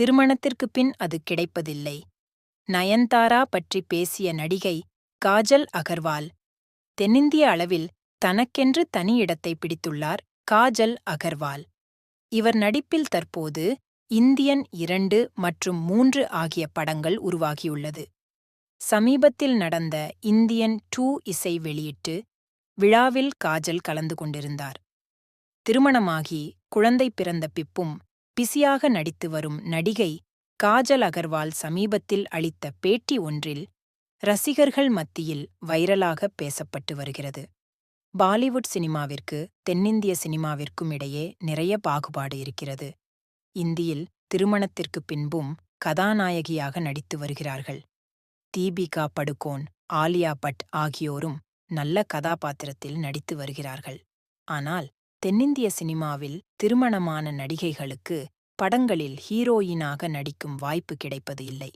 திருமணத்திற்குப் பின் அது கிடைப்பதில்லை. நயன்தாரா பற்றி பேசிய நடிகை காஜல் அகர்வால் தென்னிந்திய அளவில் தனக்கென்று தனி இடத்தை பிடித்துள்ளார் காஜல் அகர்வால். இவர் நடிப்பில் தற்போது இந்தியன் இரண்டு மற்றும் மூன்று ஆகிய படங்கள் உருவாகியுள்ளது. சமீபத்தில் நடந்த இந்தியன் டூ இசை வெளியிட்டு விழாவில் காஜல் கலந்து கொண்டிருந்தார். திருமணமாகி குழந்தை பிறந்த பிப்பும் பிஸியாக நடித்து வரும் நடிகை காஜல் அகர்வால் சமீபத்தில் அளித்த பேட்டி ஒன்றில் ரசிகர்கள் மத்தியில் வைரலாக பேசப்பட்டு வருகிறது. பாலிவுட் சினிமாவிற்கு தென்னிந்திய சினிமாவிற்கும் இடையே நிறைய பாகுபாடு இருக்கிறது. இந்தியில் திருமணத்திற்கு பின்பும் கதாநாயகியாக நடித்து வருகிறார்கள். தீபிகா படுகோன் ஆலியா பட் ஆகியோரும் நல்ல கதாபாத்திரத்தில் நடித்து வருகிறார்கள். ஆனால் தென்னிந்திய சினிமாவில் திருமணமான நடிகைகளுக்கு படங்களில் ஹீரோயினாக நடிக்கும் வாய்ப்பு கிடைப்பது இல்லை.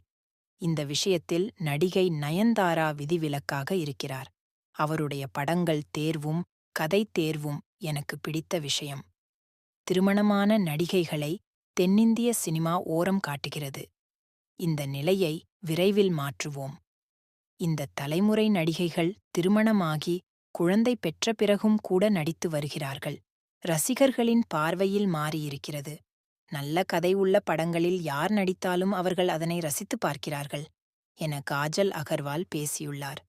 இந்த விஷயத்தில் நடிகை நயன்தாரா விதிவிலக்காக இருக்கிறார். அவருடைய படங்கள் தேர்வும் கதை தேர்வும் எனக்கு பிடித்த விஷயம். திருமணமான நடிகைகளை தென்னிந்திய சினிமா ஓரம் காட்டுகிறது. இந்த நிலையை விரைவில் மாற்றுவோம். இந்த தலைமுறை நடிகைகள் திருமணமாகி குழந்தை பெற்ற பிறகும் கூட நடித்து வருகிறார்கள். ரசிகர்களின் பார்வையில் மாறியிருக்கிறது. நல்ல கதை உள்ள படங்களில் யார் நடித்தாலும் அவர்கள் அதனை ரசித்து பார்க்கிறார்கள் என காஜல் அகர்வால் பேசியுள்ளார்.